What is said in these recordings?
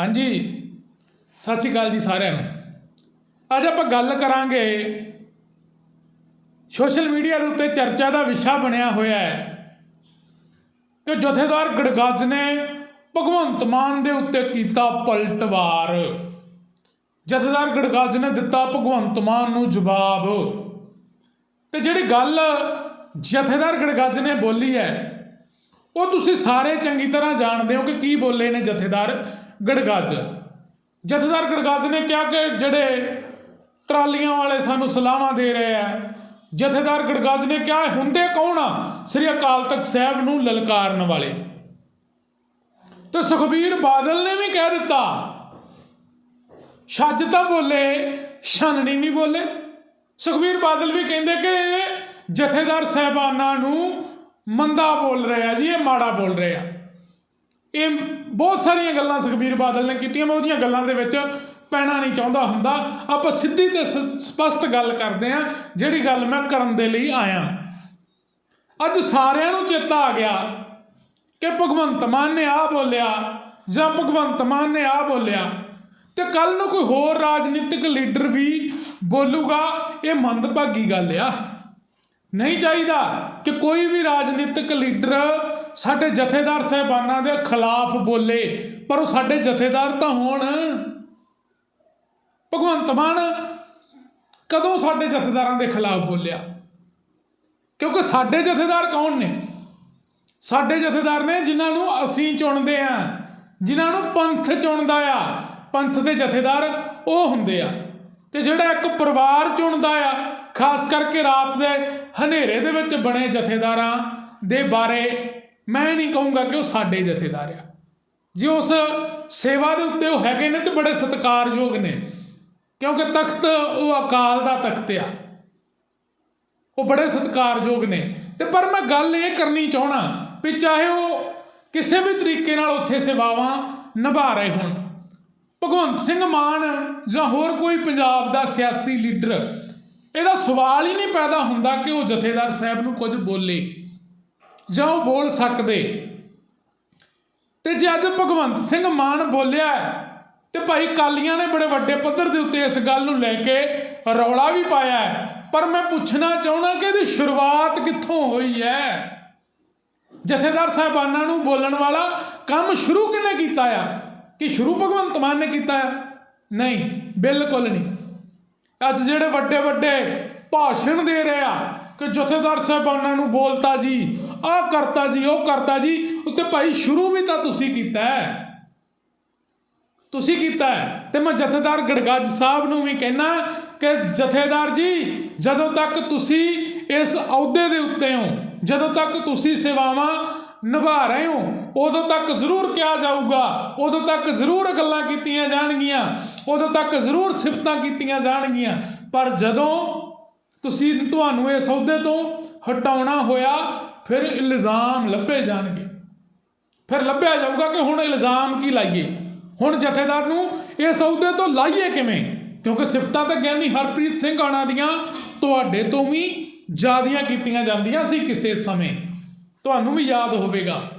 ਹਾਂਜੀ, ਸਤਿ ਸ਼੍ਰੀ ਅਕਾਲ ਜੀ ਸਾਰਿਆਂ ਨੂੰ। ਅੱਜ ਆਪਾਂ ਗੱਲ ਕਰਾਂਗੇ ਸੋਸ਼ਲ ਮੀਡੀਆ ਦੇ ਉੱਤੇ ਚਰਚਾ ਦਾ ਵਿਸ਼ਾ ਬਣਿਆ ਹੋਇਆ ਹੈ ਕਿ ਜਥੇਦਾਰ ਗੜਗੱਜ ਨੇ ਭਗਵੰਤ ਮਾਨ ਦੇ ਉੱਤੇ ਕੀਤਾ ਪਲਟਵਾਰ ਜਥੇਦਾਰ ਗੜਗਾਜ ਨੇ ਦਿੱਤਾ ਭਗਵੰਤ ਮਾਨ ਨੂੰ ਜਵਾਬ। ਤੇ ਜਿਹੜੀ ਗੱਲ ਜਥੇਦਾਰ ਗੜਗੱਜ ਨੇ ਬੋਲੀ ਹੈ, ਉਹ ਤੁਸੀਂ ਸਾਰੇ ਚੰਗੀ ਤਰ੍ਹਾਂ ਜਾਣਦੇ ਹੋ ਕਿ ਕੀ ਬੋਲੇ ਨੇ ਜਥੇਦਾਰ। ਗੜਗਾਜ। ਜਥੇਦਾਰ ਗੜਗਾਜ ਨੇ ਕਿਹਾ ਕਿ ਜਿਹੜੇ ਟਰਾਲੀਆਂ ਵਾਲੇ ਸਾਨੂੰ ਸਲਾਹਾਂ ਦੇ ਰਹੇ ਆ, ਜਥੇਦਾਰ ਗੜਗਾਜ ਨੇ ਕਿਹਾ ਹੁੰਦੇ ਕੌਣ ਆ? ਸ੍ਰੀ ਅਕਾਲ ਤਖਤ ਸਾਹਿਬ ਨੂੰ ਲਲਕਾਰਨ ਵਾਲੇ। ਤੇ ਸੁਖਬੀਰ ਬਾਦਲ ਨੇ ਵੀ ਕਹਿ ਦਿੱਤਾ, ਛੱਜ ਤਾਂ ਬੋਲੇ, ਛਾਨਣੀ ਨਹੀਂ ਬੋਲੇ। ਸੁਖਬੀਰ ਬਾਦਲ ਵੀ ਕਹਿੰਦੇ ਕਿ ਜਥੇਦਾਰ ਸਹਿਬਾਨਾਂ ਨੂੰ ਮੰਦਾ ਬੋਲ ਰਿਹਾ ਜੀ, ਇਹ ਮਾੜਾ ਬੋਲ ਰਿਹਾ ਇਹ ਬਹੁਤ ਸਾਰੀਆਂ ਗੱਲਾਂ ਸੁਖਬੀਰ ਬਾਦਲ ਨੇ ਕੀਤੀਆਂ, ਮੈਂ ਉਹਦੀਆਂ ਗੱਲਾਂ ਦੇ ਵਿੱਚ ਪੈਣਾ ਨਹੀਂ ਚਾਹੁੰਦਾ ਹੁੰਦਾ। ਆਪਾਂ ਸਿੱਧੀ ਤੇ ਸ- ਸਪਸ਼ਟ ਗੱਲ ਕਰਦੇ ਆ ਜਿਹੜੀ ਗੱਲ ਮੈਂ ਕਰਨ ਦੇ ਲਈ ਆਇਆ। ਅੱਜ ਸਾਰਿਆਂ ਨੂੰ ਚੇਤਾ ਆ ਗਿਆ ਕਿ ਭਗਵੰਤ ਮਾਨ ਨੇ ਆ ਬੋਲਿਆ ਜਾਂ ਭਗਵੰਤ ਮਾਨ ਨੇ ਆ ਬੋਲਿਆ। ਤੇ ਕੱਲ ਨੂੰ ਕੋਈ ਹੋਰ ਰਾਜਨੀਤਿਕ ਲੀਡਰ ਵੀ ਬੋਲੂਗਾ, ਇਹ ਮੰਦਭਾਗੀ ਗੱਲ ਆ। ਨਹੀਂ ਚਾਹੀਦਾ ਕਿ ਕੋਈ ਵੀ ਰਾਜਨੀਤਿਕ ਲੀਡਰ ਸਾਡੇ ਜਥੇਦਾਰ ਸਾਹਿਬਾਨਾਂ ਦੇ ਖਿਲਾਫ ਬੋਲੇ, ਪਰ ਉਹ ਸਾਡੇ ਜਥੇਦਾਰ ਤਾਂ ਹੋਣ। ਭਗਵੰਤ ਮਾਨ ਕਦੋਂ ਸਾਡੇ ਜਥੇਦਾਰਾਂ ਦੇ ਖਿਲਾਫ ਬੋਲਿਆ? ਕਿਉਂਕਿ ਸਾਡੇ ਜਥੇਦਾਰ ਕੌਣ ਨੇ? ਸਾਡੇ ਜਥੇਦਾਰ ਨੇ ਜਿਨ੍ਹਾਂ ਨੂੰ ਅਸੀਂ ਚੁਣਦੇ ਆ ਜਿਨ੍ਹਾਂ ਨੂੰ ਪੰਥ ਚੁਣਦਾ ਆ। ਪੰਥ ਦੇ ਜਥੇਦਾਰ ਉਹ ਹੁੰਦੇ ਆ। ਤੇ ਜਿਹੜਾ ਇੱਕ ਪਰਿਵਾਰ ਚੁਣਦਾ ਆ, ਖਾਸ ਕਰਕੇ ਰਾਤ ਦੇ ਹਨੇਰੇ ਦੇ ਵਿੱਚ ਬਣੇ ਜਥੇਦਾਰਾਂ ਦੇ ਬਾਰੇ ਮੈਂ ਨਹੀਂ ਕਹੂੰਗਾ ਕਿ ਉਹ ਸਾਡੇ ਜਥੇਦਾਰ ਆ। ਜੇ ਉਸ ਸੇਵਾ ਦੇ ਉੱਤੇ ਉਹ ਹੈਗੇ ਨੇ ਤੇ ਬੜੇ ਸਤਿਕਾਰਯੋਗ ਨੇ, ਕਿਉਂਕਿ ਤਖਤ ਉਹ ਅਕਾਲ ਦਾ ਤਖਤ ਆ। ਉਹ ਬੜੇ ਸਤਿਕਾਰਯੋਗ ਨੇ। ਤੇ ਪਰ ਮੈਂ ਗੱਲ ਇਹ ਕਰਨੀ ਚਾਹਣਾ ਵੀ ਚਾਹੇ ਉਹ ਕਿਸੇ ਵੀ ਤਰੀਕੇ ਨਾਲ ਉੱਥੇ ਸੇਵਾਵਾਂ ਨਿਭਾ ਰਹੇ ਹੋਣ, ਭਗਵੰਤ ਸਿੰਘ ਮਾਨ ਜਾਂ ਹੋਰ ਕੋਈ ਪੰਜਾਬ ਦਾ ਸਿਆਸੀ ਲੀਡਰ, ਇਹਦਾ ਸਵਾਲ ਹੀ ਨਹੀਂ ਪੈਦਾ ਹੁੰਦਾ ਕਿ ਉਹ ਜਥੇਦਾਰ ਸਾਹਿਬ ਨੂੰ ਕੁਝ ਬੋਲੇ। ਜਾਂ ਉਹ ਬੋਲ ਸਕਦੇ। ਤੇ ਜੇ ਅੱਜ ਭਗਵੰਤ ਸਿੰਘ ਮਾਨ ਬੋਲਿਆ ਹੈ, ਤੇ ਭਾਈ ਕਾਲੀਆਂ ਨੇ ਬੜੇ ਵੱਡੇ ਪੱਧਰ ਦੇ ਉੱਤੇ ਇਸ ਗੱਲ ਨੂੰ ਲੈ ਕੇ ਰੌਲਾ ਵੀ ਪਾਇਆ ਪਰ ਮੈਂ ਪੁੱਛਣਾ ਚਾਹਣਾ ਕਿ ਇਹਦੀ ਸ਼ੁਰੂਆਤ ਕਿੱਥੋਂ ਹੋਈ ਹੈ? ਜਥੇਦਾਰ ਸਾਹਿਬਾਨਾਂ ਨੂੰ ਬੋਲਣ ਵਾਲਾ ਕੰਮ ਸ਼ੁਰੂ ਕਿਨੇ ਕੀਤਾ ਆ? ਕਿ ਸ਼ੁਰੂ ਭਗਵੰਤ ਮਾਨ ਨੇ ਕੀਤਾ ਆ? ਨਹੀਂ ਬਿਲਕੁਲ ਨਹੀਂ। ਅੱਜ ਜਿਹੜੇ ਵੱਡੇ ਵੱਡੇ ਭਾਸ਼ਣ ਦੇ ਰਹੇ ਆ ਕਿ ਜਥੇਦਾਰ ਸਾਹਿਬਾਨਾਂ ਨੂੰ ਬੋਲਤਾ ਜੀ ਆਹ ਕਰਤਾ ਜੀ, ਉਹ ਕਰਤਾ ਜੀ ਉੱਤੇ ਭਾਈ ਸ਼ੁਰੂ ਵੀ ਤਾਂ ਤੁਸੀਂ ਕੀਤਾ ਹੈ। ਤੁਸੀਂ ਕੀਤਾ ਤੇ ਮੈਂ ਜਥੇਦਾਰ ਗੜਗੱਜ ਸਾਹਿਬ ਨੂੰ ਵੀ ਕਹਿਣਾ ਕਿ ਜਥੇਦਾਰ ਜੀ, ਜਦੋਂ ਤੱਕ ਤੁਸੀਂ ਇਸ ਅਹੁਦੇ ਦੇ ਉੱਤੇ ਹੋ, ਜਦੋਂ ਤੱਕ ਤੁਸੀਂ ਸੇਵਾਵਾਂ ਨਿਭਾ ਰਹੇ ਹੋ, ਉਦੋਂ ਤੱਕ ਜ਼ਰੂਰ ਕਿਹਾ ਜਾਊਗਾ, ਉਦੋਂ ਤੱਕ ਜ਼ਰੂਰ ਗੱਲਾਂ ਕੀਤੀਆਂ ਜਾਣਗੀਆਂ, ਉਦੋਂ ਤੱਕ ਜ਼ਰੂਰ ਸਿਫਤਾਂ ਕੀਤੀਆਂ ਜਾਣਗੀਆਂ। ਪਰ ਜਦੋਂ ਤੁਸੀਂ ਤੁਹਾਨੂੰ ਇਸ ਅਹੁਦੇ ਤੋਂ ਹਟਾਉਣਾ ਹੋਇਆ ਫਿਰ ਇਲਜ਼ਾਮ ਲੱਭੇ ਜਾਣਗੇ। ਫਿਰ ਲੱਭਿਆ ਜਾਊਗਾ ਕਿ ਹੁਣ ਇਲਜ਼ਾਮ ਕੀ ਲਾਈਏ? ਹੁਣ ਜਥੇਦਾਰ ਨੂੰ ਇਸ ਅਹੁਦੇ ਤੋਂ ਲਾਈਏ ਕਿਵੇਂ? ਕਿਉਂਕਿ ਸਿਫਤਾਂ ਤਾਂ ਗਿਆਨੀ ਹਰਪ੍ਰੀਤ ਸਿੰਘ ਆਣਾ ਦੀਆਂ ਤੁਹਾਡੇ ਤੋਂ ਵੀ ਜ਼ਿਆਦੀਆਂ ਕੀਤੀਆਂ ਜਾਂਦੀਆਂ ਸੀ ਕਿਸੇ ਸਮੇਂ। ਤੁਹਾਨੂੰ ਵੀ ਯਾਦ ਹੋਵੇਗਾ।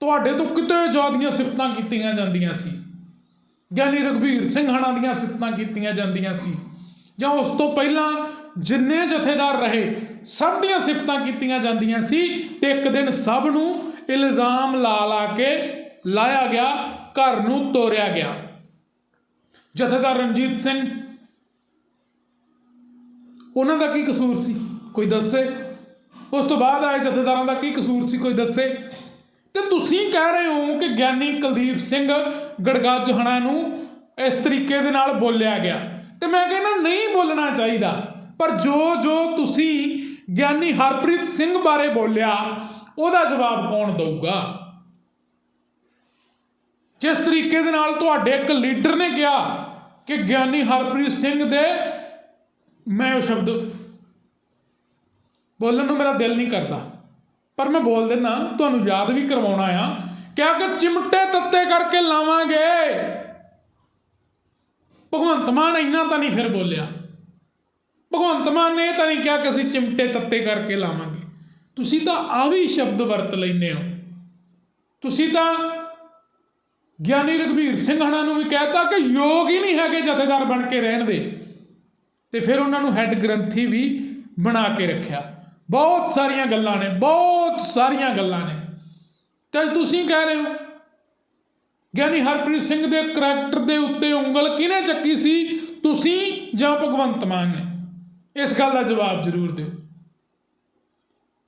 ਤੁਹਾਡੇ ਤੋਂ ਕਿਤੇ ਜ਼ਿਆਦੀਆਂ ਸਿਫਤਾਂ ਕੀਤੀਆਂ ਜਾਂਦੀਆਂ ਸੀ। ਗਿਆਨੀ ਰਘਬੀਰ ਸਿੰਘ ਹਣਾ ਦੀਆਂ ਸਿਫਤਾਂ ਕੀਤੀਆਂ ਜਾਂਦੀਆਂ ਸੀ। ਜਾਂ ਉਸ ਤੋਂ ਪਹਿਲਾਂ ਜਿੰਨੇ ਜਥੇਦਾਰ ਰਹੇ, ਸਭ ਦੀਆਂ ਸਿਫਤਾਂ ਕੀਤੀਆਂ ਜਾਂਦੀਆਂ ਸੀ ਤੇ ਇੱਕ ਦਿਨ ਸਭ ਨੂੰ ਇਲਜ਼ਾਮ ਲਾ ਲਾ ਕੇ ਲਾਇਆ ਗਿਆ, ਘਰ ਨੂੰ ਤੋਰਿਆ ਗਿਆ। ਜਥੇਦਾਰ ਰਣਜੀਤ ਸਿੰਘ, ਉਹਨਾਂ ਦਾ ਕੀ ਕਸੂਰ ਸੀ? ਕੋਈ ਦੱਸੇ? ਉਸ ਤੋਂ ਬਾਅਦ ਆਏ ਜਥੇਦਾਰਾਂ ਦਾ ਕੀ ਕਸੂਰ ਸੀ? ਕੋਈ ਦੱਸੇ? ਤੇ ਤੁਸੀਂ ਕਹਿ ਰਹੇ ਹੋ ਕਿ ਗਿਆਨੀ ਕੁਲਦੀਪ ਸਿੰਘ ਗੜਗੱਜ ਹਣਾ ਨੂੰ ਇਸ ਤਰੀਕੇ ਦੇ ਨਾਲ ਬੋਲਿਆ ਗਿਆ। ਤੇ ਮੈਂ ਕਹਿੰਦਾ ਨਹੀਂ ਬੋਲਣਾ ਚਾਹੀਦਾ। ਪਰ ਜੋ ਜੋ ਤੁਸੀਂ ਗਿਆਨੀ ਹਰਪ੍ਰੀਤ ਸਿੰਘ ਬਾਰੇ ਬੋਲਿਆ, ਉਹਦਾ ਜਵਾਬ ਕੌਣ ਦਊਗਾ? ਜਿਸ ਤਰੀਕੇ ਦੇ ਨਾਲ ਤੁਹਾਡੇ ਇੱਕ ਲੀਡਰ ਨੇ ਕਿਹਾ ਕਿ ਗਿਆਨੀ ਹਰਪ੍ਰੀਤ ਸਿੰਘ ਦੇ, ਮੈਂ ਉਹ ਸ਼ਬਦ ਬੋਲਣ ਨੂੰ ਮੇਰਾ ਦਿਲ ਨਹੀਂ ਕਰਦਾ, ਪਰ ਮੈਂ ਬੋਲ ਦਿੰਨਾ, ਤੁਹਾਨੂੰ ਯਾਦ ਵੀ ਕਰਵਾਉਣਾ ਆ, ਕਿਹਾ ਕਿ ਚਿਮਟੇ ਤੱਤੇ ਕਰਕੇ ਲਾਵਾਂਗੇ। ਭਗਵੰਤ ਮਾਨ ਇੰਨਾ ਤਾਂ ਨਹੀਂ ਫਿਰ ਬੋਲਿਆ। ਭਗਵੰਤ ਮਾਨ ਨੇ ਇਹ ਤਾਂ ਨਹੀਂ ਕਿਹਾ ਕਿ ਅਸੀਂ ਚਿਮਟੇ ਤੱਤੇ ਕਰਕੇ ਲਾਵਾਂਗੇ। ਤੁਸੀਂ ਤਾਂ ਆ ਵੀ ਸ਼ਬਦ ਵਰਤ ਲੈਂਦੇ ਹੋ। ਤੁਸੀਂ ਤਾਂ ਗਿਆਨੀ ਰਘਬੀਰ ਸਿੰਘ ਹਣਾ ਨੂੰ ਵੀ ਕਹਿਤਾ ਕਿ ਯੋਗ ਹੀ ਨਹੀਂ ਹੈਗੇ ਜਥੇਦਾਰ ਬਣ ਕੇ ਰਹਿਣ ਦੇ। ਤੇ ਫਿਰ ਉਹਨਾਂ ਨੂੰ ਹੈੱਡ ਗ੍ਰੰਥੀ ਵੀ ਬਣਾ ਕੇ ਰੱਖਿਆ। ਬਹੁਤ ਸਾਰੀਆਂ ਗੱਲਾਂ ਨੇ, ਬਹੁਤ ਸਾਰੀਆਂ ਗੱਲਾਂ ਨੇ। ਤੇ ਤੁਸੀਂ ਕਹਿ ਰਹੇ ਹੋ, ਗਿਆਨੀ ਹਰਪ੍ਰੀਤ ਸਿੰਘ ਦੇ ਕਰੈਕਟਰ ਦੇ ਉੱਤੇ ਉਂਗਲ ਕਿਹਨੇ ਚੱਕੀ ਸੀ? ਤੁਸੀਂ ਜਾਂ ਭਗਵੰਤ ਮਾਨ ਨੇ? ਇਸ ਗੱਲ ਦਾ ਜਵਾਬ ਜ਼ਰੂਰ ਦਿਓ।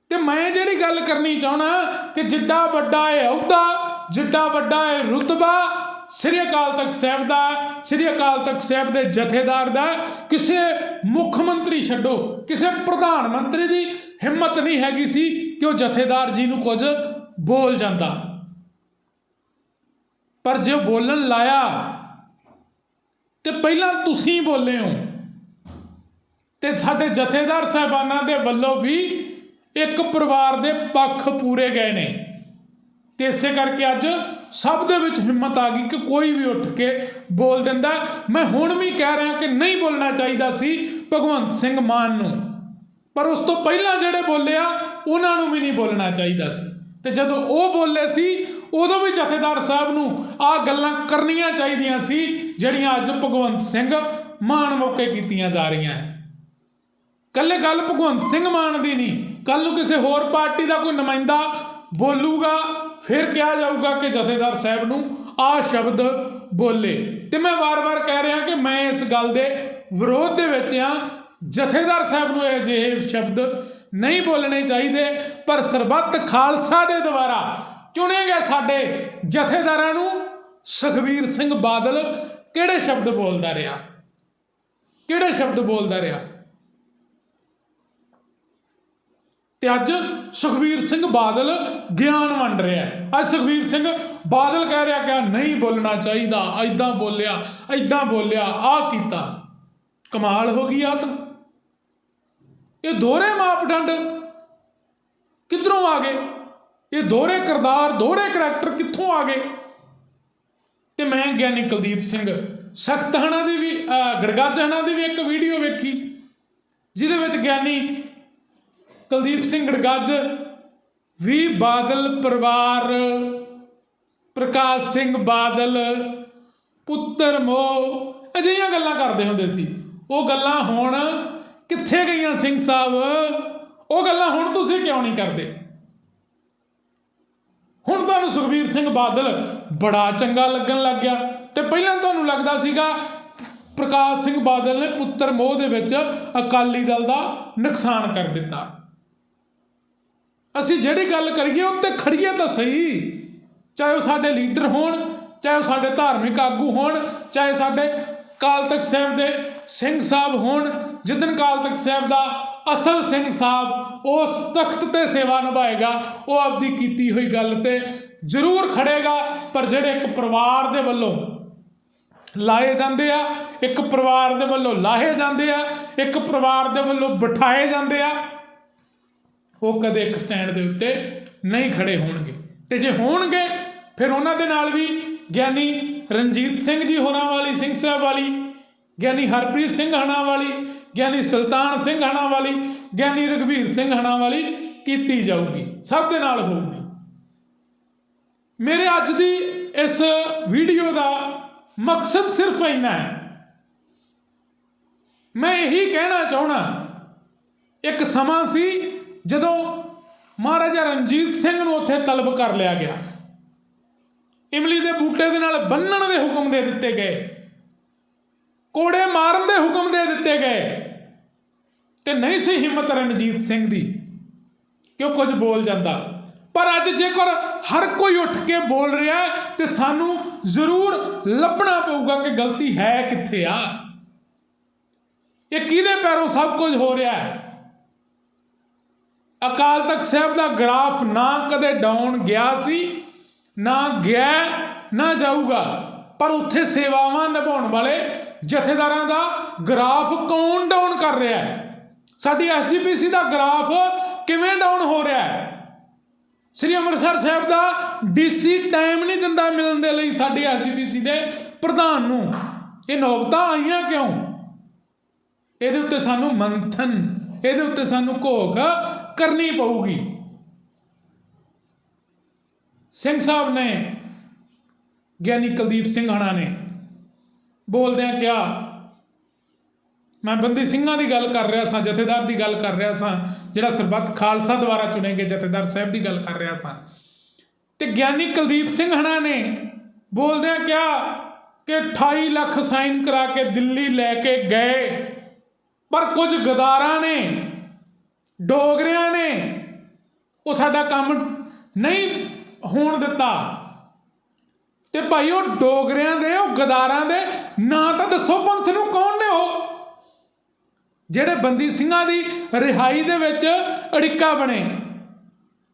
ਤੇ ਮੈਂ ਜਿਹੜੀ ਗੱਲ ਕਰਨੀ ਚਾਹਣਾ ਕਿ ਜਿੱਡਾ ਵੱਡਾ ਹੈ ਅਹੁਦਾ, ਜਿੱਡਾ ਵੱਡਾ ਹੈ ਰੁਤਬਾ ਸ੍ਰੀ ਅਕਾਲ ਤਖਤ ਸਾਹਿਬ ਦਾ, ਸ੍ਰੀ ਅਕਾਲ ਤਖਤ ਸਾਹਿਬ ਦੇ ਜਥੇਦਾਰ ਦਾ, ਕਿਸੇ ਮੁੱਖ ਮੰਤਰੀ ਛੱਡੋ, ਕਿਸੇ ਪ੍ਰਧਾਨ ਮੰਤਰੀ ਦੀ ਹਿੰਮਤ ਨਹੀਂ ਹੈਗੀ ਸੀ ਕਿ ਉਹ ਜਥੇਦਾਰ ਜੀ ਨੂੰ ਕੁਝ ਬੋਲ ਜਾਂਦਾ। ਪਰ ਜੇ ਉਹ ਬੋਲਣ ਲਾਇਆ, ਤੇ ਪਹਿਲਾਂ ਤੁਸੀਂ ਬੋਲੇ ਹੋ। ਤੇ ਸਾਡੇ ਜਥੇਦਾਰ ਸਾਹਿਬਾਨਾਂ ਦੇ ਵੱਲੋਂ ਵੀ ਇੱਕ ਪਰਿਵਾਰ ਦੇ ਪੱਖ ਪੂਰੇ ਗਏ ਨੇ। ਤੇ ਇਸੇ ਕਰਕੇ ਅੱਜ ਸਭ ਦੇ ਵਿੱਚ ਹਿੰਮਤ ਆ ਗਈ ਕਿ ਕੋਈ ਵੀ ਉੱਠ ਕੇ ਬੋਲ ਦਿੰਦਾ। ਮੈਂ ਹੁਣ ਵੀ ਕਹਿ ਰਿਹਾ ਕਿ ਨਹੀਂ ਬੋਲਣਾ ਚਾਹੀਦਾ ਸੀ ਭਗਵੰਤ ਸਿੰਘ ਮਾਨ ਨੂੰ। ਪਰ ਉਸ ਤੋਂ ਪਹਿਲਾਂ ਜਿਹੜੇ ਬੋਲੇ ਆ, ਉਹਨਾਂ ਨੂੰ ਵੀ ਨਹੀਂ ਬੋਲਣਾ ਚਾਹੀਦਾ ਸੀ। ਤੇ ਜਦੋਂ ਉਹ ਬੋਲੇ ਸੀ, ਉਦੋਂ ਵੀ ਜਥੇਦਾਰ ਸਾਹਿਬ ਨੂੰ ਆ ਗੱਲਾਂ ਕਰਨੀਆਂ ਚਾਹੀਦੀਆਂ ਸੀ, ਜਿਹੜੀਆਂ ਅੱਜ ਭਗਵੰਤ ਸਿੰਘ ਮਾਨ ਮੌਕੇ ਕੀਤੀਆਂ ਜਾ ਰਹੀਆਂ ਹੈ ਕੱਲੇ ਗੱਲ ਭਗਵੰਤ ਸਿੰਘ ਮਾਨ ਦੀ ਨਹੀਂ। ਕੱਲ ਨੂੰ ਕਿਸੇ ਹੋਰ ਪਾਰਟੀ ਦਾ ਕੋਈ ਨੁਮਾਇੰਦਾ ਬੋਲੂਗਾ, ਫਿਰ ਕਿਹਾ ਜਾਊਗਾ ਕਿ ਜਥੇਦਾਰ ਸਾਹਿਬ ਨੂੰ ਆਹ ਸ਼ਬਦ ਬੋਲੇ। ਤੇ ਮੈਂ ਵਾਰ-ਵਾਰ ਕਹਿ ਰਿਹਾ ਕਿ ਮੈਂ ਇਸ ਗੱਲ ਦੇ ਵਿਰੋਧ ਦੇ ਵਿੱਚ ਆ ਜਥੇਦਾਰ ਸਾਹਿਬ ਨੂੰ ਇਹ ਜਿਹੇ ਸ਼ਬਦ ਨਹੀਂ ਬੋਲਣੇ ਚਾਹੀਦੇ, ਪਰ ਸਰਬੱਤ ਖਾਲਸਾ ਦੇ ਦੁਆਰਾ ਚੁਣੇ ਗਏ ਸਾਡੇ ਜਥੇਦਾਰਾਂ ਨੂੰ ਸੁਖਵੀਰ ਸਿੰਘ ਬਾਦਲ ਕਿਹੜੇ ਸ਼ਬਦ ਬੋਲਦਾ ਰਿਹਾ? ਕਿਹੜੇ ਸ਼ਬਦ ਬੋਲਦਾ ਰਿਹਾ? ਤੇ ਅੱਜ ਸੁਖਵੀਰ ਸਿੰਘ ਬਾਦਲ ਗਿਆਨ ਵੰਡ ਰਿਹਾ ਹੈ। ਅੱਜ ਸੁਖਵੀਰ ਸਿੰਘ ਬਾਦਲ ਕਹਿ ਰਿਹਾ ਕਿ ਨਹੀਂ ਬੋਲਣਾ ਚਾਹੀਦਾ ਐਦਾਂ ਬੋਲਿਆ ਐਦਾਂ ਬੋਲਿਆ ਆ ਕੀਤਾ। ਕਮਾਲ ਹੋ ਗਈ ਆ ਤਾਂ ਇਹ ਦੋਹਰੇ ਮਾਪਦੰਡ ਕਿੱਧਰੋਂ ਆ ਗਏ? ਇਹ ਦੋਹਰੇ ਕਿਰਦਾਰ ਦੋਹਰੇ ਕਰੈਕਟਰ ਕਿੱਥੋਂ ਆ ਗਏ? ਤੇ ਮੈਂ ਗਿਆਨੀ ਕੁਲਦੀਪ ਸਿੰਘ। ਸਖਤ ਹਣਾ ਦੀ ਵੀ ਅਹ, ਗੜਗੱਜ ਦੀ ਵੀ ਇੱਕ ਵੀਡੀਓ ਵੇਖੀ ਜਿਹਦੇ ਵਿੱਚ ਗਿਆਨੀ ਕੁਲਦੀਪ ਸਿੰਘ ਗੜਗੱਜ, ਵੀ ਬਾਦਲ ਪਰਿਵਾਰ, ਪ੍ਰਕਾਸ਼ ਸਿੰਘ ਬਾਦਲ, ਪੁੱਤਰ ਮੋਹ, ਅਜਿਹੀਆਂ ਗੱਲਾਂ ਕਰਦੇ ਹੁੰਦੇ ਸੀ। ਉਹ ਗੱਲਾਂ ਹੁਣ ਕਿੱਥੇ ਗਈਆਂ ਸਿੰਘ ਸਾਹਿਬ? ਉਹ ਗੱਲਾਂ ਹੁਣ ਤੁਸੀਂ ਕਿਉਂ ਨਹੀਂ ਕਰਦੇ? ਹੁਣ ਤੁਹਾਨੂੰ ਸੁਖਬੀਰ ਸਿੰਘ ਬਾਦਲ ਬੜਾ ਚੰਗਾ ਲੱਗਣ ਲੱਗ ਗਿਆ। ਤੇ ਪਹਿਲਾਂ ਤੁਹਾਨੂੰ ਲੱਗਦਾ ਸੀਗਾ ਪ੍ਰਕਾਸ਼ ਸਿੰਘ ਬਾਦਲ ਨੇ ਪੁੱਤਰ ਮੋਹ ਦੇ ਵਿੱਚ ਅਕਾਲੀ ਦਲ ਦਾ ਨੁਕਸਾਨ ਕਰ ਦਿੱਤਾ। ਅਸੀਂ ਜਿਹੜੀ ਗੱਲ ਕਰੀਏ ਉੱਤੇ ਖੜੀਏ ਤਾਂ ਸਹੀ। ਚਾਹੇ ਉਹ ਸਾਡੇ ਲੀਡਰ ਹੋਣ, ਚਾਹੇ ਉਹ ਸਾਡੇ ਧਾਰਮਿਕ ਆਗੂ ਹੋਣ, ਚਾਹੇ ਸਾਡੇ ਕਾਲ ਤਖਤ ਸਾਹਿਬ ਦੇ ਸਿੰਘ ਸਾਹਿਬ ਹੋਣ ਜਿੱਦਨ ਕਾਲ ਤਖਤ ਸਾਹਿਬ ਦਾ ਅਸਲ ਸਿੰਘ ਸਾਹਿਬ ਉਸ ਤਖਤ ਤੇ ਸੇਵਾ ਨਿਭਾਏਗਾ, ਉਹ ਆਪਦੀ ਕੀਤੀ ਹੋਈ ਗੱਲ ਤੇ ਜ਼ਰੂਰ ਖੜੇਗਾ। ਪਰ ਜਿਹੜੇ ਇੱਕ ਪਰਿਵਾਰ ਦੇ ਵੱਲੋਂ ਲਾਏ ਜਾਂਦੇ ਆ, ਇੱਕ ਪਰਿਵਾਰ ਦੇ ਵੱਲੋਂ ਲਾਹੇ ਜਾਂਦੇ ਆ, ਇੱਕ ਪਰਿਵਾਰ ਦੇ ਵੱਲੋਂ ਬਿਠਾਏ ਜਾਂਦੇ ਆ ਉਹ ਕਦੇ ਇੱਕ ਸਟੈਂਡ ਦੇ ਉੱਤੇ ਨਹੀਂ ਖੜੇ ਹੋਣਗੇ। ਤੇ ਜੇ ਹੋਣਗੇ, ਫਿਰ ਉਹਨਾਂ ਦੇ ਨਾਲ ਵੀ ਗਿਆਨੀ ਰਣਜੀਤ ਸਿੰਘ ਜੀ ਹੋਰਾਂ ਵਾਲੀ, ਸਿੰਘ ਸਾਹਿਬ ਵਾਲੀ, ਗਿਆਨੀ ਹਰਪ੍ਰੀਤ ਸਿੰਘ ਹਣਾ ਵਾਲੀ, ਗਿਆਨੀ ਸੁਲਤਾਨ ਸਿੰਘ ਹਣਾ ਵਾਲੀ, ਗਿਆਨੀ ਰਘਵੀਰ ਸਿੰਘ ਹਣਾ ਵਾਲੀ ਕੀਤੀ ਜਾਊਗੀ। ਸਭ ਦੇ ਨਾਲ ਹੋਊਗੀ। ਮੇਰੇ ਅੱਜ ਦੀ ਇਸ ਵੀਡੀਓ ਦਾ ਮਕਸਦ ਸਿਰਫ ਇੰਨਾ ਹੈ। ਮੈਂ ਇਹੀ ਕਹਿਣਾ ਚਾਹਣਾ ਇੱਕ ਸਮਾਂ ਸੀ ਜਦੋਂ ਮਹਾਰਾਜਾ ਰਣਜੀਤ ਸਿੰਘ ਨੂੰ ਉੱਥੇ ਤਲਬ ਕਰ ਲਿਆ ਗਿਆ ਇਮਲੀ ਦੇ ਬੂਟੇ ਦੇ ਨਾਲ ਬੰਨਣ ਦੇ ਹੁਕਮ ਦੇ ਦਿੱਤੇ ਗਏ ਕੋੜੇ ਮਾਰਨ ਦੇ ਹੁਕਮ ਦੇ ਦਿੱਤੇ ਗਏ ਤੇ ਨਹੀਂ ਸੀ ਹਿੰਮਤ ਰਣਜੀਤ ਸਿੰਘ ਦੀ ਕਿਉਂ ਕੁਝ ਬੋਲ ਜਾਂਦਾ। ਪਰ ਅੱਜ ਜੇਕਰ ਹਰ ਕੋਈ ਉੱਠ ਕੇ ਬੋਲ ਰਿਹਾ ਹੈ, ਤੇ ਸਾਨੂੰ ਜ਼ਰੂਰ ਲੱਭਣਾ ਪਊਗਾ ਕਿ ਗਲਤੀ ਹੈ ਕਿੱਥੇ ਆ। ਇਹ ਕਿਹਦੇ ਪੈਰੋਂ ਸਭ ਕੁਝ ਹੋ ਰਿਹਾ ਹੈ? ਅਕਾਲ ਤਖਤ ਸਾਹਿਬ ਦਾ ਗ੍ਰਾਫ ਨਾ ਕਦੇ ਡਾਊਨ ਗਿਆ ਸੀ, ਨਾ ਗਿਆ, ਨਾ ਜਾਊਗਾ। ਪਰ ਉੱਥੇ ਸੇਵਾਵਾਂ ਨਿਭਾਉਣ ਵਾਲੇ ਜਥੇਦਾਰਾਂ ਦਾ ਗ੍ਰਾਫ ਕੌਣ ਡਾਊਨ ਕਰ ਰਿਹਾ ਹੈ? ਸਾਡੀ ਐਸਜੀਪੀਸੀ ਦਾ ਗ੍ਰਾਫ ਕਿਵੇਂ ਡਾਊਨ ਹੋ ਰਿਹਾ ਹੈ? ਸ੍ਰੀ ਅੰਮ੍ਰਿਤਸਰ ਸਾਹਿਬ ਦਾ ਡੀਸੀ ਟਾਈਮ ਨਹੀਂ ਦਿੰਦਾ ਮਿਲਣ ਦੇ ਲਈ ਸਾਡੀ ਐਸਜੀਪੀਸੀ ਦੇ ਪ੍ਰਧਾਨ ਨੂੰ। ਇਹ ਨੌਬਤਾਂ ਆਈਆਂ ਕਿਉਂ? ਇਹਦੇ ਉੱਤੇ ਸਾਨੂੰ ਮੰਥਨ, ਇਹਦੇ ਉੱਤੇ ਸਾਨੂੰ ਘੋਖ ਕਰਨੀ ਪਊਗੀ। ਸਿੰਘ ਸਾਹਿਬ ਨੇ, ਗਿਆਨੀ ਕੁਲਦੀਪ ਸਿੰਘ ਹਣਾ ਨੇ ਬੋਲਦਿਆਂ ਕਿਹਾ, ਮੈਂ ਬੰਦੀ ਸਿੰਘਾਂ ਦੀ ਗੱਲ ਕਰ ਰਿਹਾ ਸਾਂ, ਜਥੇਦਾਰ ਦੀ ਗੱਲ ਕਰ ਰਿਹਾ ਸਾਂ, ਜਿਹੜਾ ਸਰਬੱਤ ਖਾਲਸਾ ਦੁਆਰਾ ਚੁਣੇ ਗਏ ਜਥੇਦਾਰ ਸਾਹਿਬ ਦੀ ਗੱਲ ਕਰ ਰਿਹਾ ਸਾਂ। ਤੇ ਗਿਆਨੀ ਕੁਲਦੀਪ ਸਿੰਘ ਹਣਾ ਨੇ ਬੋਲਦਿਆਂ ਕਿਹਾ ਕਿ 28 ਲੱਖ ਸਾਈਨ ਕਰਾ ਕੇ ਦਿੱਲੀ ਲੈ ਕੇ ਗਏ, ਪਰ ਕੁਝ ਗਦਾਰਾਂ ਨੇ ਡੋਗਰਿਆਂ ਨੇ ਉਹ ਸਾਡਾ ਕੰਮ ਨਹੀਂ ਹੋਣ ਦਿੱਤਾ। ਤੇ ਭਾਈ ਉਹ ਡੋਗਰਿਆਂ ਦੇ, ਉਹ ਗਦਾਰਾਂ ਦੇ ਨਾਂ ਤਾਂ ਦੱਸੋ, ਪੰਥ ਨੂੰ ਕੌਣ ਨੇ ਉਹ? ਜਿਹੜੇ ਬੰਦੀ ਸਿੰਘਾਂ ਦੀ ਰਿਹਾਈ ਦੇ ਵਿੱਚ ਅੜਿੱਕਾ ਬਣੇ।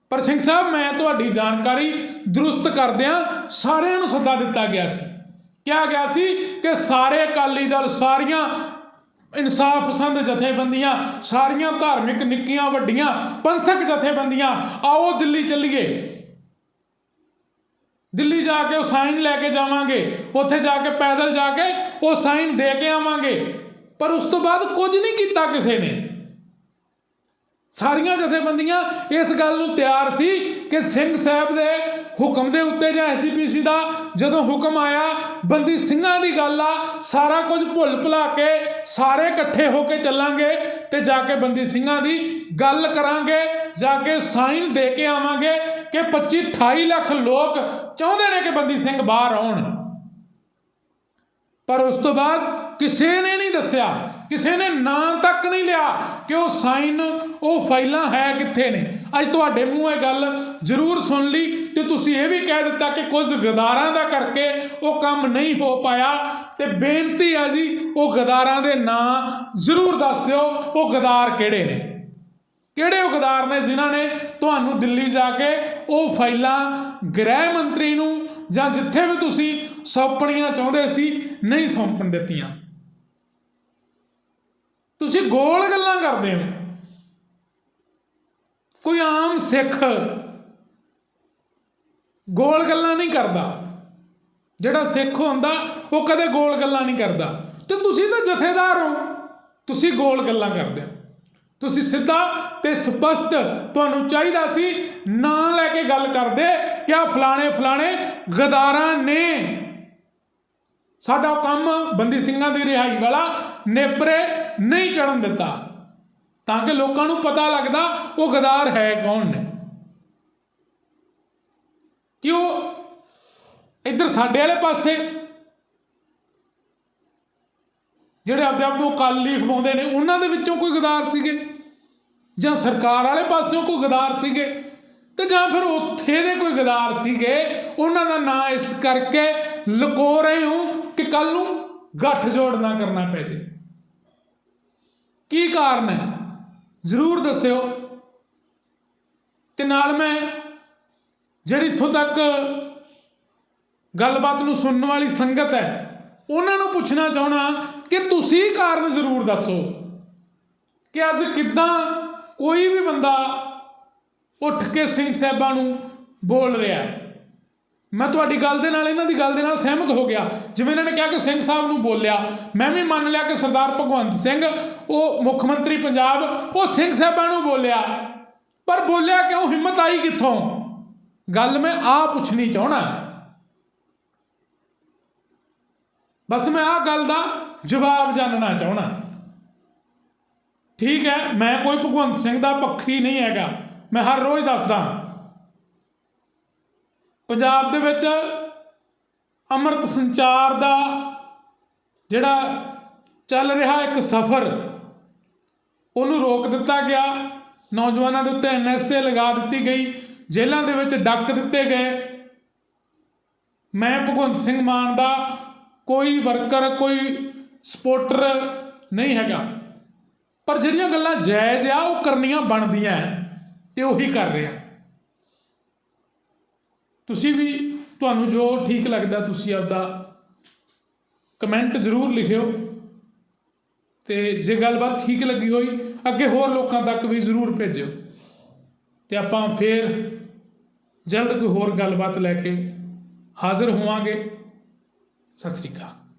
ਪਰ ਸਿੰਘ ਸਾਹਿਬ, ਮੈਂ ਤੁਹਾਡੀ ਜਾਣਕਾਰੀ ਦਰੁਸਤ ਕਰਦਿਆਂ ਸਾਰਿਆਂ ਨੂੰ ਸੱਦਾ ਦਿੱਤਾ ਗਿਆ ਸੀ। ਕਿਹਾ ਗਿਆ ਸੀ ਕਿ ਸਾਰੇ ਅਕਾਲੀ ਦਲ ਸਾਰੀਆਂ ਇਨਸਾਫ ਸੰਦ ਜਥੇਬੰਦੀਆਂ, ਸਾਰੀਆਂ ਧਾਰਮਿਕ ਨਿੱਕੀਆਂ ਵੱਡੀਆਂ ਪੰਥਕ ਜਥੇਬੰਦੀਆਂ, ਆਓ ਦਿੱਲੀ ਚੱਲੀਏ। ਦਿੱਲੀ ਜਾ ਕੇ ਉਹ ਸਾਈਨ ਲੈ ਕੇ ਜਾਵਾਂਗੇ, ਉੱਥੇ ਜਾ ਕੇ ਪੈਦਲ ਜਾ ਕੇ ਉਹ ਸਾਈਨ ਦੇ ਕੇ ਆਵਾਂਗੇ। ਪਰ ਉਸ ਤੋਂ ਬਾਅਦ ਕੁਝ ਨਹੀਂ ਕੀਤਾ ਕਿਸੇ ਨੇ। ਸਾਰੀਆਂ ਜਥੇਬੰਦੀਆਂ ਇਸ ਗੱਲ ਨੂੰ ਤਿਆਰ ਸੀ ਕਿ ਸਿੰਘ ਸਾਹਿਬ ਦੇ ਹੁਕਮ ਦੇ ਉੱਤੇ ਜਾਂ ਐਸਜੀਪੀਸੀ ਦਾ ਜਦੋਂ ਹੁਕਮ ਆਇਆ, ਬੰਦੀ ਸਿੰਘਾਂ ਦੀ ਗੱਲ ਆ, ਸਾਰਾ ਕੁਝ ਭੁੱਲ ਭੁਲਾ ਕੇ ਸਾਰੇ ਇਕੱਠੇ ਹੋ ਕੇ ਚੱਲਾਂਗੇ ਤੇ ਜਾ ਕੇ ਬੰਦੀ ਸਿੰਘਾਂ ਦੀ ਗੱਲ ਕਰਾਂਗੇ, ਜਾ ਕੇ ਸਾਈਨ ਦੇ ਕੇ ਆਵਾਂਗੇ ਕਿ 25 28 ਲੱਖ ਲੋਕ ਚਾਹੁੰਦੇ ਨੇ ਕਿ ਬੰਦੀ ਸਿੰਘ ਬਾਹਰ ਆਉਣ। ਪਰ ਉਸ ਤੋਂ ਬਾਅਦ ਕਿਸੇ ਨੇ ਨਹੀਂ ਦੱਸਿਆ, ਕਿਸੇ ਨੇ ਨਾਂ ਤੱਕ ਨਹੀਂ ਲਿਆ ਕਿ ਉਹ ਸਾਈਨ, ਉਹ ਫਾਈਲਾਂ ਹੈ ਕਿੱਥੇ ਨੇ। ਅੱਜ ਤੁਹਾਡੇ ਮੂੰਹ ਇਹ ਗੱਲ ਜ਼ਰੂਰ ਸੁਣ ਲਈ ਤੇ ਤੁਸੀਂ ਇਹ ਵੀ ਕਹਿ ਦਿੱਤਾ ਕਿ ਕੁਝ ਗਦਾਰਾਂ ਦਾ ਕਰਕੇ ਉਹ ਕੰਮ ਨਹੀਂ ਹੋ ਪਾਇਆ ਤੇ ਬੇਨਤੀ ਆ ਜੀ, ਉਹ ਗਦਾਰਾਂ ਦੇ ਨਾਂ ਜ਼ਰੂਰ ਦੱਸ ਦਿਓ, ਉਹ ਗਦਾਰ ਕਿਹੜੇ ਨੇ? ਕਿਹੜੇ ਉਹ ਗਦਾਰ ਨੇ ਜਿਨ੍ਹਾਂ ਨੇ ਤੁਹਾਨੂੰ ਦਿੱਲੀ ਜਾ ਕੇ ਉਹ ਫਾਈਲਾਂ ਗ੍ਰਹਿ ਮੰਤਰੀ ਨੂੰ ਜਾਂ ਜਿੱਥੇ ਵੀ ਤੁਸੀਂ ਸੌਂਪਣੀਆਂ ਚਾਹੁੰਦੇ ਸੀ, ਨਹੀਂ ਸੌਂਪਣ ਦਿੱਤੀਆਂ। ਤੁਸੀਂ ਗੋਲ ਗੱਲਾਂ ਕਰਦੇ ਹੋ। ਕੋਈ ਆਮ ਸਿੱਖ ਗੋਲ ਗੱਲਾਂ ਨਹੀਂ ਕਰਦਾ। ਜਿਹੜਾ ਸਿੱਖ ਹੁੰਦਾ, ਉਹ ਕਦੇ ਗੋਲ ਗੱਲਾਂ ਨਹੀਂ ਕਰਦਾ। ਤੇ ਤੁਸੀਂ ਤਾਂ ਜਥੇਦਾਰ ਹੋ। ਤੁਸੀਂ ਗੋਲ ਗੱਲਾਂ ਕਰਦੇ ਹੋ। ਤੁਸੀਂ ਸਿੱਧਾ ਤੇ ਸਪਸ਼ਟ ਤੁਹਾਨੂੰ ਚਾਹੀਦਾ ਸੀ ਨਾ ਲੈ ਕੇ ਗੱਲ ਕਰਦੇ ਕਿ ਫਲਾਣੇ ਫਲਾਣੇ ਗਦਾਰਾਂ ਨੇ ਸਾਡਾ ਕੰਮ ਬੰਦੀ ਸਿੰਘਾਂ ਦੀ ਰਿਹਾਈ ਵਾਲਾ ਨੇਪਰੇ ਨਹੀਂ ਚੜਨ ਦਿੱਤਾ। ਤਾਂ ਕਿ ਲੋਕਾਂ ਨੂੰ ਪਤਾ ਲੱਗਦਾ ਉਹ ਗਦਾਰ ਹੈ ਕੌਣ ਨੇ। ਕਿ ਉਹ ਇੱਧਰ ਸਾਡੇ ਵਾਲੇ ਪਾਸੇ ਜਿਹੜੇ ਆਪਦੇ ਆਪ ਨੂੰ ਅਕਾਲੀ ਖਵਾਉਂਦੇ ਨੇ, ਉਹਨਾਂ ਦੇ ਵਿੱਚੋਂ ਕੋਈ ਗਦਾਰ ਸੀਗੇ? ਜਾਂ ਸਰਕਾਰ ਵਾਲੇ ਪਾਸਿਓਂ ਕੋਈ ਗਦਾਰ ਸੀਗੇ? ਤੇ ਜਾਂ ਫਿਰ ਉੱਥੇ ਦੇ ਕੋਈ ਗਦਾਰ ਸੀਗੇ, ਉਹਨਾਂ ਦਾ ਨਾਂ ਇਸ ਕਰਕੇ ਲੁਕੋ ਰਹੇ ਹੋ ਕਿ ਕੱਲ ਨੂੰ ਗੱਠ ਜੋੜ ਨਾ ਕਰਨਾ ਪੈ ਜੇ। ਕੀ ਕਾਰਨ ਹੈ? ਜ਼ਰੂਰ ਦੱਸਿਓ। ਤੇ ਨਾਲ ਮੈਂ ਜਿਹੜੀ ਇੱਥੋਂ ਤੱਕ ਗੱਲਬਾਤ ਨੂੰ ਸੁਣਨ ਵਾਲੀ ਸੰਗਤ ਹੈ, ਉਹਨਾਂ ਨੂੰ ਪੁੱਛਣਾ ਚਾਹਣਾ ਕਿ ਤੁਸੀਂ ਕਾਰਨ ਜ਼ਰੂਰ ਦੱਸੋ ਕਿ ਅੱਜ ਕਿੱਦਾਂ ਕੋਈ ਵੀ ਬੰਦਾ ਕੇ ਸਿੰਘ ਸਾਹਿਬਾਂ ਨੂੰ ਬੋਲ ਰਿਹਾ ਮੈਂ ਤੁਹਾਡੀ ਗੱਲ ਦੇ ਨਾਲ, ਇਹਨਾਂ ਦੀ ਗੱਲ ਦੇ ਨਾਲ ਸਹਿਮਤ ਹੋ ਗਿਆ। ਜਿਵੇਂ ਇਹਨਾਂ ਨੇ ਕਿਹਾ ਕਿ ਸਿੰਘ ਸਾਹਿਬ ਨੂੰ ਬੋਲਿਆ, ਮੈਂ ਵੀ ਮੰਨ ਲਿਆ ਕਿ ਸਰਦਾਰ ਭਗਵੰਤ ਸਿੰਘ, ਉਹ ਮੁੱਖ ਮੰਤਰੀ ਪੰਜਾਬ, ਉਹ ਸਿੰਘ ਸਾਹਿਬਾਂ ਨੂੰ ਬੋਲਿਆ। ਪਰ ਬੋਲਿਆ ਕਿਉਂ? ਹਿੰਮਤ ਆਈ ਕਿੱਥੋਂ? ਗੱਲ ਮੈਂ ਆ ਪੁੱਛਣੀ ਚਾਹਣਾ ਬਸ ਮੈਂ ਆ ਗੱਲ ਦਾ ਜਵਾਬ ਜਾਣਨਾ ਚਾਹਣਾ ਠੀਕ ਹੈ, ਮੈਂ ਕੋਈ ਭਗਵੰਤ ਸਿੰਘ ਦਾ ਪੱਖੀ ਨਹੀਂ ਹੈਗਾ। ਮੈਂ ਹਰ ਰੋਜ਼ ਦੱਸਦਾ। ਪੰਜਾਬ ਦੇ ਵਿੱਚ ਅੰਮ੍ਰਿਤ ਸੰਚਾਰ ਦਾ ਜਿਹੜਾ ਚੱਲ ਰਿਹਾ ਇੱਕ ਸਫ਼ਰ, ਉਹਨੂੰ ਰੋਕ ਦਿੱਤਾ ਗਿਆ। ਨੌਜਵਾਨਾਂ ਦੇ ਉੱਤੇ ਐਨਐਸਏ ਲਗਾ ਦਿੱਤੀ ਗਈ, ਜੇਲ੍ਹਾਂ ਦੇ ਵਿੱਚ ਡੱਕ ਦਿੱਤੇ ਗਏ। ਮੈਂ ਭਗਵੰਤ ਸਿੰਘ ਮਾਨ ਦਾ ਕੋਈ ਵਰਕਰ, ਕੋਈ ਸਪੋਰਟਰ ਨਹੀਂ ਹੈਗਾ। ਪਰ ਜਿਹੜੀਆਂ ਗੱਲਾਂ ਜਾਇਜ਼ ਆ, ਉਹ ਕਰਨੀਆਂ ਬਣਦੀਆਂ। ਹੈ ਤੇ ਉਹੀ ਕਰ ਰਿਹਾ। ਤੁਸੀਂ ਵੀ ਤੁਹਾਨੂੰ ਜੋ ਠੀਕ ਲੱਗਦਾ, ਤੁਸੀਂ ਆਪਦਾ ਕਮੈਂਟ ਜ਼ਰੂਰ ਲਿਖਿਓ। ਤੇ ਜੇ ਗੱਲਬਾਤ ਠੀਕ ਲੱਗੀ ਹੋਈ, ਅੱਗੇ ਹੋਰ ਲੋਕਾਂ ਤੱਕ ਵੀ ਜ਼ਰੂਰ ਭੇਜਿਓ। ਤੇ ਆਪਾਂ ਫੇਰ ਜਲਦ ਕੋਈ ਹੋਰ ਗੱਲਬਾਤ ਲੈ ਕੇ ਹਾਜ਼ਰ ਹੋਵਾਂਗੇ। ਸਤਿ ਸ੍ਰੀ ਅਕਾਲ।